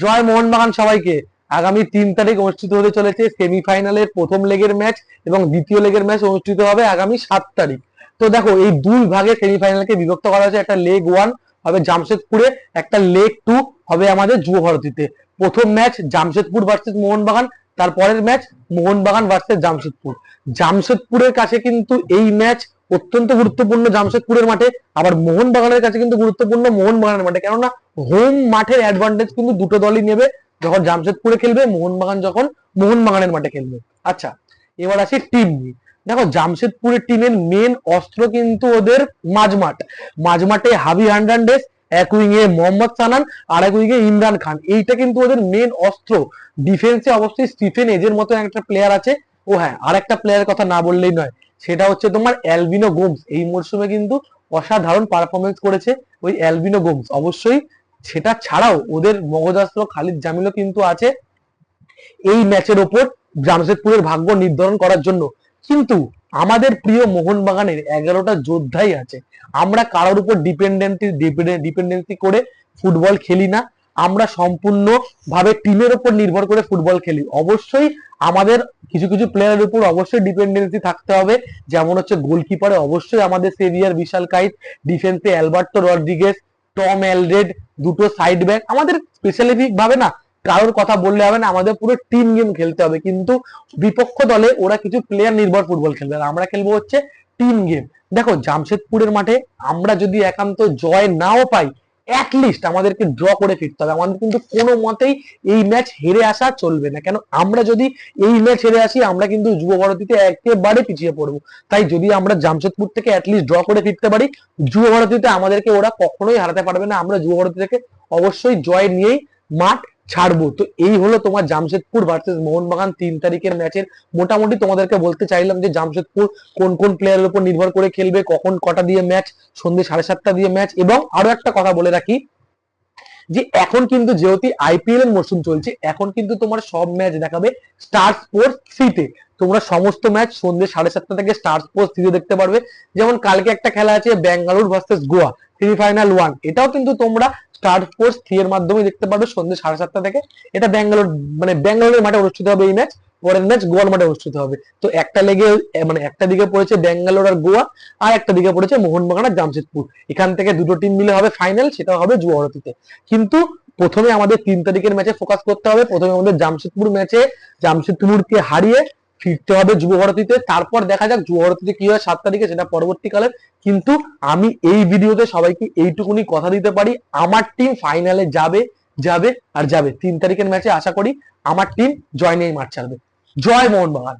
জয় মোহনবাগান সবাইকে। আগামী তিন তারিখ অনুষ্ঠিত হতে চলেছে সেমিফাইনালের প্রথম লেগের ম্যাচ এবং দ্বিতীয় লেগের ম্যাচ অনুষ্ঠিত হবে আগামী সাত তারিখ। তো দেখো, এই দুই ভাগে সেমিফাইনালকে বিভক্ত করা হয়েছে, একটা লেগ ওয়ান হবে জামশেদপুরে, একটা লেগ টু হবে আমাদের যুব ভারতীতে। প্রথম ম্যাচ জামশেদপুর ভার্সেস মোহনবাগান তারপরের ম্যাচ মোহনবাগান ভার্সেস জামশেদপুর। জামশেদপুরের কাছে কিন্তু এই ম্যাচ অত্যন্ত গুরুত্বপূর্ণ জামশেদপুরের মাঠে, আবার মোহনবাগানের কাছে কিন্তু গুরুত্বপূর্ণ মোহনবাগানের মাঠে। কেননা হোম মাঠের অ্যাডভান্টেজ কিন্তু দুটো দলই নেবে। যখন জামশেদপুরে খেলবে, মোহনবাগান যখন মোহনবাগানের মাঠে খেলবে। আচ্ছা এবার আসি টিম নিয়ে। দেখো, জামশেদপুরের টিমের মেন অস্ত্র কিন্তু ওদের মাঝমাঠ মাঝমাঠে হাবি হান্ডান্ডেস এক উইংয়ে মোহাম্মদ সানান, আর এক উইংয়ে ইমরান খান। এইটা কিন্তু ওদের মেন অস্ত্র। ডিফেন্সে অবশ্যই স্টিফেন এজের মতো একটা প্লেয়ার আছে। ও হ্যাঁ আর একটা প্লেয়ারের কথা না বললেই নয়। সেটা হচ্ছে তোমার অ্যালবিনো গোমস। এই মরশুমে কিন্তু অসাধারণ পারফরমেন্স করেছে ওই অ্যালবিনো গোমস। অবশ্যই সেটা ছাড়াও ওদের মগজাস্ত্র খালিদ জামিলও কিন্তু আছে এই ম্যাচের ওপর জামশেদপুরের ভাগ্য নির্ধারণ করার জন্য। কিন্তু আমাদের প্রিয় মোহনবাগানের এগারোটা যোদ্ধাই আছে। আমরা কারোর উপর ডিপেন্ডেন্সি ডিপেন্ডেন্সি করে ফুটবল খেলি না। আমরা সম্পূর্ণ ভাবে টিমের উপর নির্ভর করে ফুটবল খেলি। অবশ্যই আমাদের কিছু কিছু প্লেয়ারের উপর অবশ্যই ডিপেন্ডেন্সি থাকতে হবে। যেমন হচ্ছে গোলকিপারে অবশ্যই আমাদের সেভিয়ার বিশাল কাইত ডিফেন্সে অ্যালবার্টো রড্রিগেস টম এলরেড দুটো সাইড ব্যাক আমাদের স্পেশালিফিক ভাবে না, কারোর কথা বললে হবে না, আমাদের পুরো টিম গেম খেলতে হবে। কিন্তু বিপক্ষ দলে ওরা কিছু প্লেয়ার নির্ভর ফুটবল খেলবে। আর আমরা খেলব হচ্ছে টিম গেম দেখো, জামশেদপুরের মাঠে আমরা যদি একান্ত জয় নাও পাই অ্যাটলিস্ট আমাদেরকে ড্র করে ফিরতে হবে। আমাদের কিন্তু কোনো মতেই এই ম্যাচ হেরে আসা চলবে না। কেন? আমরা যদি এই ম্যাচ হেরে আসি, আমরা কিন্তু যুব ভারতীতে একেবারে পিছিয়ে পড়ব। তাই যদি আমরা জামশেদপুর থেকে অ্যাটলিস্ট ড্র করে ফিরতে পারি, যুব ভারতীতে আমাদেরকে ওরা কখনোই হারাতে পারবে না। আমরা যুব ভারতী থেকে অবশ্যই জয় নিয়েই মাঠ ছাড়বো। তো এই হলো তোমার জামশেদপুর ভার্সেস মোহনবাগান তিন তারিখের ম্যাচের মোটামুটি তোমাদেরকে বলতে চাইলাম যে জামশেদপুর কোন কোন প্লেয়ারের উপর নির্ভর করে খেলবে, কখন কটা দিয়ে ম্যাচ সন্ধ্যে সাড়ে সাতটা দিয়ে ম্যাচ এবং আরও একটা কথা বলে রাখি যে এখন কিন্তু যেহেতু আইপিএল এর মরশুম চলছে, এখন কিন্তু তোমার সব ম্যাচ দেখাবে স্টার স্পোর্টস থ্রিতে তোমরা সমস্ত ম্যাচ সন্ধ্যে সাড়ে সাতটা থেকে স্টার স্পোর্টস থ্রিতে দেখতে পারবে। যেমন কালকে একটা খেলা আছে Bangalore versus Goa semifinal one এটাও কিন্তু তোমরা স্টার স্পোর্টস থ্রি এর মাধ্যমে দেখতে পারবে সন্ধ্যে সাড়ে সাতটা থেকে। এটা ব্যাঙ্গালোর মানে ব্যাঙ্গালোরের মাঠে অনুষ্ঠিত হবে এই ম্যাচ পরের ম্যাচ গোয়ার মাঠে অনুষ্ঠিত হবে। তো একটা লেগে মানে একটা দিকে পড়েছে ব্যাঙ্গালোর আর গোয়া, আর একটা দিকে পড়েছে মোহনবাগান আর জামশেদপুর। এখান থেকে দুটো টিম মিলে হবে ফাইনাল সেটা হবে যুব ভারতীতে কিন্তু প্রথমে আমাদের তিন তারিখের ম্যাচে ফোকাস করতে হবে। প্রথমে আমাদের জামশেদপুর ম্যাচে জামশেদপুরকে হারিয়ে ফিরতে হবে যুব ভারতীতে তারপর দেখা যাক যুব ভারতীতে কি হয় সাত তারিখে, সেটা পরবর্তীকালে। কিন্তু আমি এই ভিডিওতে সবাইকে এইটুকুনি কথা দিতে পারি, আমার টিম ফাইনালে যাবে যাবে আর যাবে। তিন তারিখের ম্যাচে আশা করি আমার টিম জয় নিয়েই মাঠ ছাড়বে। জয় মোহনবাগান